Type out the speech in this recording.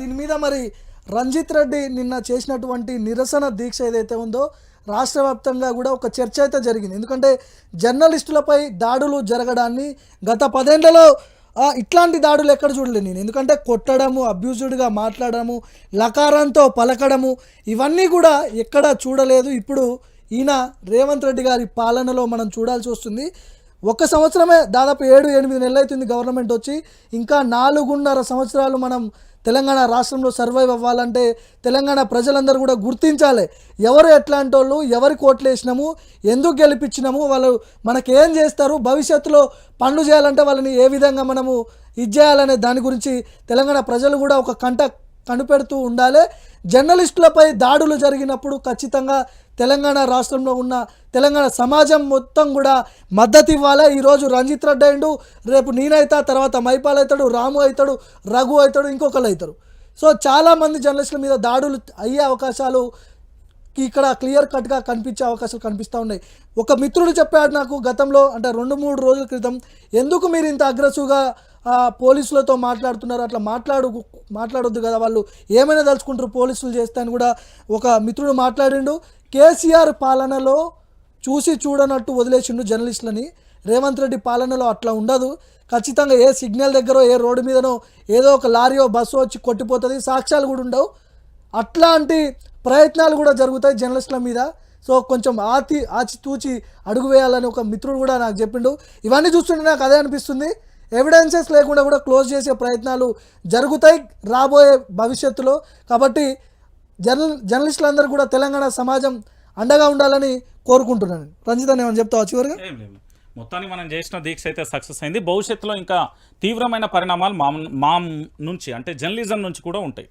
దీని మీద మరి రంజిత్ రెడ్డి నిన్న చేసినటువంటి నిరసన దీక్ష ఏదైతే ఉందో రాష్ట్ర వ్యాప్తంగా కూడా ఒక చర్చ అయితే జరిగింది. ఎందుకంటే జర్నలిస్టులపై దాడులు జరగడాన్ని గత పదేళ్ళలో ఇట్లాంటి దాడులు ఎక్కడ చూడలేదు నేను. ఎందుకంటే కొట్టడము అబ్యూజ్డ్గా మాట్లాడము లకారంతో పలకడము ఇవన్నీ కూడా ఎక్కడ చూడలేదు. ఇప్పుడు ఈయన రేవంత్ రెడ్డి గారి పాలనలో మనం చూడాల్సి వస్తుంది. ఒక సంవత్సరమే దాదాపు ఏడు ఎనిమిది నెలలు అవుతుంది గవర్నమెంట్ వచ్చి. ఇంకా నాలుగున్నర సంవత్సరాలు మనం తెలంగాణ రాష్ట్రంలో సర్వైవ్ అవ్వాలంటే తెలంగాణ ప్రజలందరూ కూడా గుర్తించాలి. ఎవరు ఎట్లాంటి వాళ్ళు ఎవరి కోట్లు వేసినాము ఎందుకు గెలిపించినాము వాళ్ళు మనకేం చేస్తారు భవిష్యత్తులో పనులు చేయాలంటే వాళ్ళని ఏ విధంగా మనము ఇది చేయాలనే దాని గురించి తెలంగాణ ప్రజలు కూడా ఒక కంట కనిపెడుతూ ఉండాలి. జర్నలిస్టులపై దాడులు జరిగినప్పుడు ఖచ్చితంగా తెలంగాణ రాష్ట్రంలో ఉన్న తెలంగాణ సమాజం మొత్తం కూడా మద్దతు ఇవ్వాలి. ఈరోజు రంజిత్ రెడ్డి అయిండు రేపు నేనైతా తర్వాత మైపాల్ అవుతాడు రాము అవుతాడు రఘు అవుతాడు ఇంకొకరు అవుతారు. సో చాలామంది జర్నలిస్టుల మీద దాడులు అయ్యే అవకాశాలు ఇక్కడ క్లియర్ కట్గా కనిపించే అవకాశాలు కనిపిస్తూ ఉన్నాయి. ఒక మిత్రుడు చెప్పాడు నాకు గతంలో అంటే రెండు మూడు రోజుల క్రితం ఎందుకు మీరు ఇంత అగ్రెసివ్గా పోలీసులతో మాట్లాడుతున్నారు. అట్లా మాట్లాడు మాట్లాడొద్దు కదా వాళ్ళు. ఏమైనా తలుచుకుంటారు పోలీసులు చేస్తే అని కూడా ఒక మిత్రుడు మాట్లాడిండు. కేసీఆర్ పాలనలో చూసి చూడనట్టు వదిలేసిండు జర్నలిస్టులని. రేవంత్ రెడ్డి పాలనలో అట్లా ఉండదు. ఖచ్చితంగా ఏ సిగ్నల్ దగ్గర ఏ రోడ్డు మీదనో ఏదో ఒక లారీయో బస్సు వచ్చి కొట్టిపోతుంది. సాక్ష్యాలు కూడా ఉండవు. అట్లాంటి ప్రయత్నాలు కూడా జరుగుతాయి జర్నలిస్టుల మీద. సో కొంచెం ఆతి ఆచితూచి అడుగు వేయాలని ఒక మిత్రుడు కూడా నాకు చెప్పిండు. ఇవన్నీ చూస్తుంటే నాకు అదే అనిపిస్తుంది. ఎవిడెన్సెస్ లేకుండా కూడా క్లోజ్ చేసే ప్రయత్నాలు జరుగుతాయి రాబోయే భవిష్యత్తులో. కాబట్టి జర్నల్ జర్నలిస్టులందరూ కూడా తెలంగాణ సమాజం అండగా ఉండాలని కోరుకుంటున్నాను. రంజిత్ ఏమని చెప్తావా చివరిగా? మొత్తాన్ని మొత్తానికి మనం చేసిన దీక్ష అయితే సక్సెస్ అయింది. భవిష్యత్తులో ఇంకా తీవ్రమైన పరిణామాలు మా మా నుంచి అంటే జర్నలిజం నుంచి కూడా ఉంటాయి.